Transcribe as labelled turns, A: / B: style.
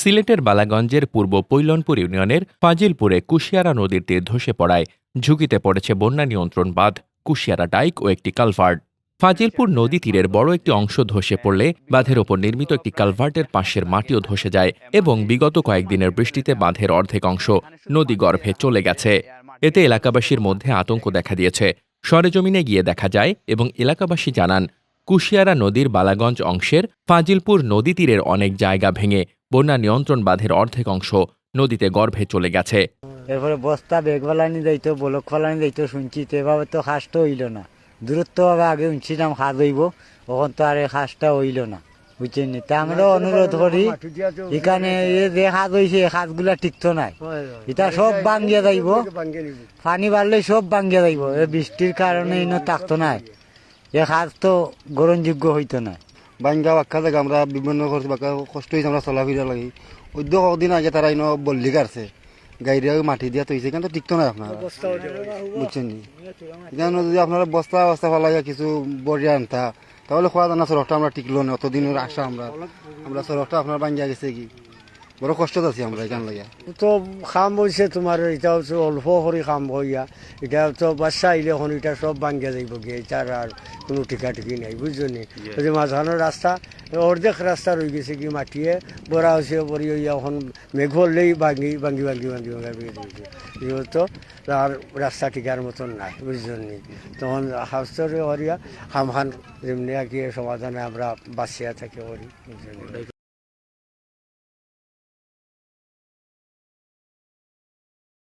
A: সিলেটের বালাগঞ্জের পূর্ব পৈলনপুর ইউনিয়নের ফাজিলপুরে কুশিয়ারা নদীর তীর ধসে পড়ায় ঝুঁকিতে পড়েছে বন্যা নিয়ন্ত্রণ বাঁধ, কুশিয়ারা ডাইক ও একটি কালভার্ট। ফাজিলপুর নদী তীরের বড় একটি অংশ ধসে পড়লে বাঁধের ওপর নির্মিত একটি কালভার্টের পাশের মাটিও ধসে যায় এবং বিগত কয়েকদিনের বৃষ্টিতে বাঁধের অর্ধেক অংশ নদী গর্ভে চলে গেছে। এতে এলাকাবাসীর মধ্যে আতঙ্ক দেখা দিয়েছে। সরেজমিনে গিয়ে দেখা যায় এবং এলাকাবাসী জানান, কুশিয়ারা নদীর বালাগঞ্জ অংশের ফাজিলপুর নদী তীরের অনেক জায়গা ভেঙে বন্যা নিয়ন্ত্রণ বাঁধের অর্ধেক অংশ নদীতে গর্ভে চলে গেছে।
B: এরপরে বস্তা বেগ ফালানি যাইতো, বলক ফালানি যাইত, শুনছি তো এভাবে তো খাসটা হইল না। দূরত্ব ভাবে আগে শুনছিলাম খাস হইব ওখান তো আর এই খাসটা হইল না, বুঝছেন তা আমরা অনুরোধ করি, এখানে এ যে খাস হয়েছে এই খাসগুলা টিকতো নাই। এটা সব বাঙ্গিয়া যাইব। পানি বাড়লে সব বাঙ্গিয়া যাইব। এই বৃষ্টির কারণে ইনো থাকতো নাই। এ খাস তো গ্রহণযোগ্য হইতো না
C: বাঙ্গা বাক্কা জায়গা আমরা বিভিন্ন করছি কষ্ট হয়েছে আমরা চলাফেরা লাগে। ওদ্য কদিন আগে তারা ইনো বল্লি কাটছে গাড়ি মাটি দিয়া তৈছে কিন্তু টিকতো না আপনার বুঝছেন কেন যদি আপনারা বস্তা বস্তা ফেলাইয়া কিছু বড়িয়া আনতা তাহলে খোয়া দানা সড়কটা আমরা টিকলো না অতদিনের আশা আমরা আমরা সড়কটা আপনার বাঙ্গিয়া গেছে কি? বড় কষ্ট আছি আমরা এখান লাগে।
D: তো খাম হয়েছে তোমার এটা হচ্ছে অল্প করে খাম হইয়া এটা তো বাচ্চা আইলে এখন এটা সব ভাঙ্গিয়া যাইব গিয়ে। এটার আর কোনো টিকা টিকি নাই বুঝছ নি? যে মাঝখানোর রাস্তা অর্ধেক রাস্তা রয়ে গেছে কি মাটিয়ে। বড়া হয়েছে পরি হইয়া এখন মেঘ হলেই ভাঙ্গি ভাঙ্গি ভাঙ্গি ভাঙ্গি ভাঙ্গি ভাঙ্গি দিয়েছে তো আর রাস্তা টিকার মতন নাই বুঝছ নি? তখন হাউসরে হরিয়া খাম খান যেমনি আর কি সমাধানে আমরা বাঁচিয়া থাকি করি বুঝছ নি?